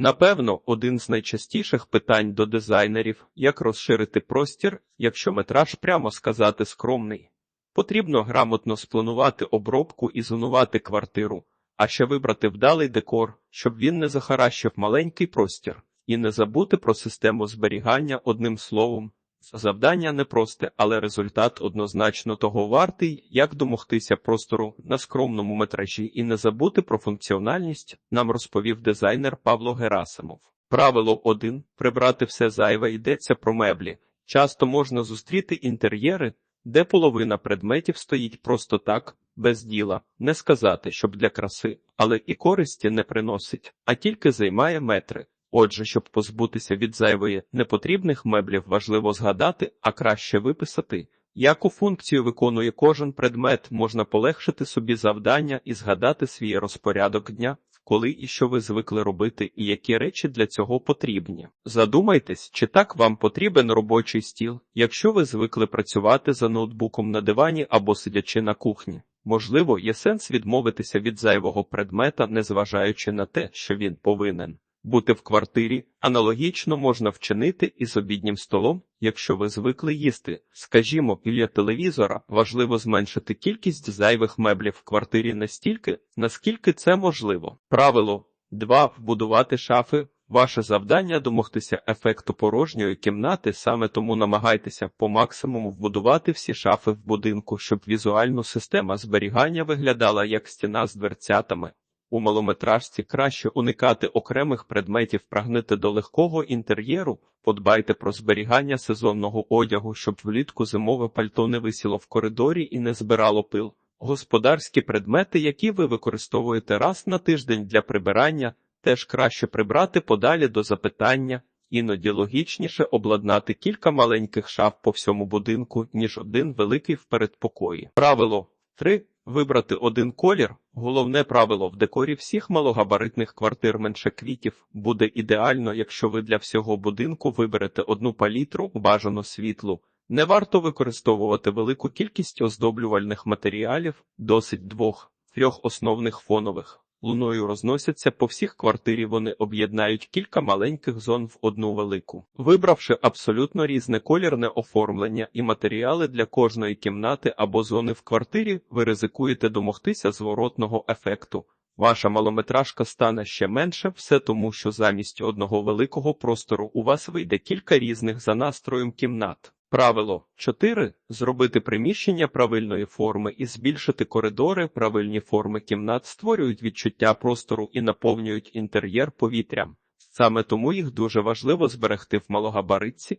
Напевно, один з найчастіших питань до дизайнерів як розширити простір, якщо метраж прямо сказати скромний. Потрібно грамотно спланувати обробку і зонувати квартиру, а ще вибрати вдалий декор, щоб він не захаращив маленький простір, і не забути про систему зберігання одним словом. Завдання непросте, але результат однозначно того вартий, як домогтися простору на скромному метражі і не забути про функціональність, нам розповів дизайнер Павло Герасимов. Правило 1. Прибрати все зайве йдеться про меблі. Часто можна зустріти інтер'єри, де половина предметів стоїть просто так, без діла, не сказати, щоб для краси, але і користі не приносить, а тільки займає метри. Отже, щоб позбутися від зайвої непотрібних меблів, важливо згадати, а краще виписати, яку функцію виконує кожен предмет, можна полегшити собі завдання і згадати свій розпорядок дня, коли і що ви звикли робити, і які речі для цього потрібні. Задумайтесь, чи так вам потрібен робочий стіл, якщо ви звикли працювати за ноутбуком на дивані або сидячи на кухні. Можливо, є сенс відмовитися від зайвого предмета, незважаючи на те, що він повинен бути в квартирі. Аналогічно можна вчинити і з обіднім столом, якщо ви звикли їсти. Скажімо, біля телевізора важливо зменшити кількість зайвих меблів в квартирі настільки, наскільки це можливо. Правило 2. вбудувати шафи. Ваше завдання домогтися ефекту порожньої кімнати, саме тому намагайтеся по максимуму вбудувати всі шафи в будинку, щоб візуально система зберігання виглядала як стіна з дверцятами. У малометражці краще уникати окремих предметів, прагнути до легкого інтер'єру, подбайте про зберігання сезонного одягу, щоб влітку зимове пальто не висіло в коридорі і не збирало пил. Господарські предмети, які ви використовуєте раз на тиждень для прибирання, теж краще прибрати подалі до запитання, іноді логічніше обладнати кілька маленьких шаф по всьому будинку, ніж один великий в передпокої. Правило 3. Вибрати один колір. Головне правило в декорі всіх малогабаритних квартир менше квітів буде ідеально, якщо ви для всього будинку виберете одну палітру, бажано світлу. Не варто використовувати велику кількість оздоблювальних матеріалів, досить двох, трьох основних фонових. Луною розносяться по всіх квартирі, вони об'єднають кілька маленьких зон в одну велику. Вибравши абсолютно різне колірне оформлення і матеріали для кожної кімнати або зони в квартирі, ви ризикуєте домогтися зворотного ефекту. Ваша малометражка стане ще менше, все тому, що замість одного великого простору у вас вийде кілька різних за настроєм кімнат. Правило 4. Зробити приміщення правильної форми і збільшити коридори. Правильні форми кімнат створюють відчуття простору і наповнюють інтер'єр повітрям. Саме тому їх дуже важливо зберегти в малогабаритці.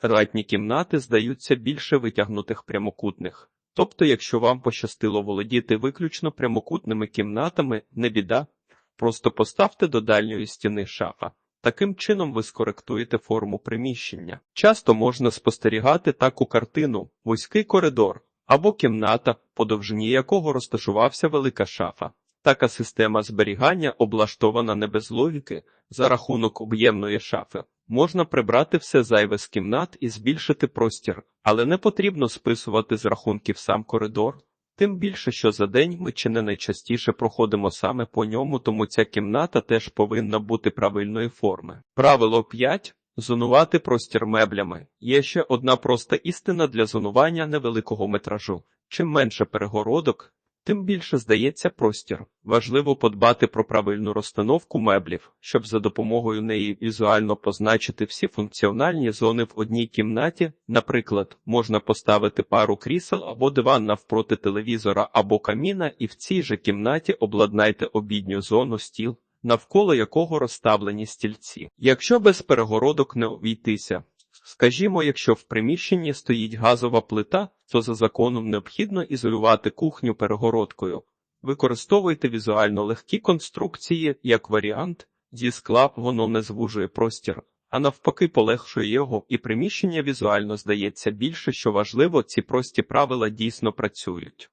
Квадратні кімнати здаються більше витягнутих прямокутних. Тобто, якщо вам пощастило володіти виключно прямокутними кімнатами, не біда, просто поставте до дальньої стіни шафа. Таким чином ви скоректуєте форму приміщення. Часто можна спостерігати таку картину, вузький коридор або кімната, по довжині якого розташувався велика шафа. Така система зберігання облаштована не без логіки, за рахунок об'ємної шафи. Можна прибрати все зайве з кімнат і збільшити простір, але не потрібно списувати з рахунків сам коридор. Тим більше, що за день ми чи не найчастіше проходимо саме по ньому, тому ця кімната теж повинна бути правильної форми. Правило 5. Зонувати простір меблями. Є ще одна проста істина для зонування невеликого метражу. Чим менше перегородок, тим більше здається простір. Важливо подбати про правильну розстановку меблів, щоб за допомогою неї візуально позначити всі функціональні зони в одній кімнаті. Наприклад, можна поставити пару крісел або диван навпроти телевізора або каміна, і в цій же кімнаті обладнайте обідню зону стіл, навколо якого розставлені стільці. Якщо без перегородок не обійтися. Скажімо, якщо в приміщенні стоїть газова плита, то за законом необхідно ізолювати кухню перегородкою. Використовуйте візуально легкі конструкції як варіант, зі скла воно не звужує простір, а навпаки, полегшує його, і приміщення візуально здається більше, що важливо, ці прості правила дійсно працюють.